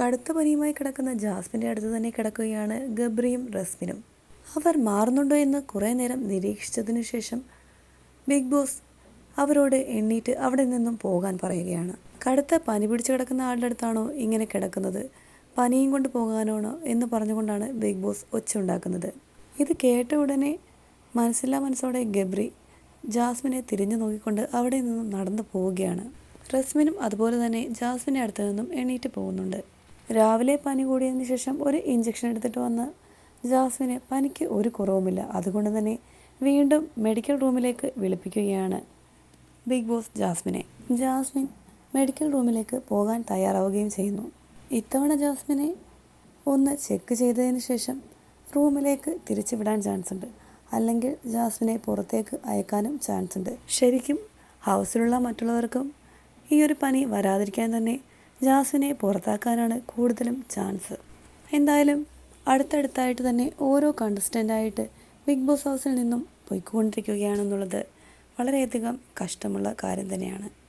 കടുത്ത പനിയുമായി കിടക്കുന്ന ജാസ്മിന്റെ അടുത്ത് തന്നെ കിടക്കുകയാണ് ഗബ്രിയും റസ്മിനും. അവർ മാറുന്നുണ്ടോ എന്ന് കുറേ നേരം നിരീക്ഷിച്ചതിനു ശേഷം ബിഗ് ബോസ് അവരോട് എണ്ണീറ്റ് അവിടെ നിന്നും പോകാൻ പറയുകയാണ്. കടുത്ത പനി പിടിച്ച് കിടക്കുന്ന ആളുടെ അടുത്താണോ ഇങ്ങനെ കിടക്കുന്നത്? പനിയും കൊണ്ട് പോകാനാണോ എന്ന് പറഞ്ഞുകൊണ്ടാണ് ബിഗ് ബോസ് ഒച്ച ഉണ്ടാക്കുന്നത്. ഇത് കേട്ട ഉടനെ മനസ്സില്ലാ മനസ്സോടെ ഗബ്രി ജാസ്മിനെ തിരിഞ്ഞു നോക്കിക്കൊണ്ട് അവിടെ നിന്നും നടന്നു പോവുകയാണ്. റസ്മിനും അതുപോലെ തന്നെ ജാസ്മിന്റെ അടുത്ത് നിന്നും എണീറ്റ് പോകുന്നുണ്ട്. രാവിലെ പനി കൂടിയതിന് ശേഷം ഒരു ഇഞ്ചക്ഷൻ എടുത്തിട്ട് വന്ന ജാസ്മിന് പനിക്ക് ഒരു കുറവുമില്ല. അതുകൊണ്ട് തന്നെ വീണ്ടും മെഡിക്കൽ റൂമിലേക്ക് വിളിപ്പിക്കുകയാണ്. ബിഗ് ബോസ് ജാസ്മിനെ. ജാസ്മിൻ മെഡിക്കൽ റൂമിലേക്ക് പോകാൻ തയ്യാറാവുകയും ചെയ്യുന്നു. ഇത്തവണ ജാസ്മിനെ ഒന്ന് ചെക്ക് ചെയ്തതിന് ശേഷം റൂമിലേക്ക് തിരിച്ചു വിടാൻ ചാൻസ് ഉണ്ട്. അല്ലെങ്കിൽ ജാസ്മിനെ പുറത്തേക്ക് അയക്കാനും ചാൻസ് ഉണ്ട്. ശരിക്കും ഹൗസിലുള്ള മറ്റുള്ളവർക്കും ഈ ഒരു പനി വരാതിരിക്കാൻ തന്നെ ജാസ്മിനെ പുറത്താക്കാനാണ് കൂടുതലും ചാൻസ്. എന്തായാലും അടുത്തടുത്തായിട്ട് തന്നെ ഓരോ കണ്ടസ്റ്റന്റായിട്ട് ബിഗ് ബോസ് ഹൗസിൽ നിന്നും പോയിക്കൊണ്ടിരിക്കുകയാണെന്നുള്ളത് വളരെയധികം കഷ്ടമുള്ള കാര്യം തന്നെയാണ്.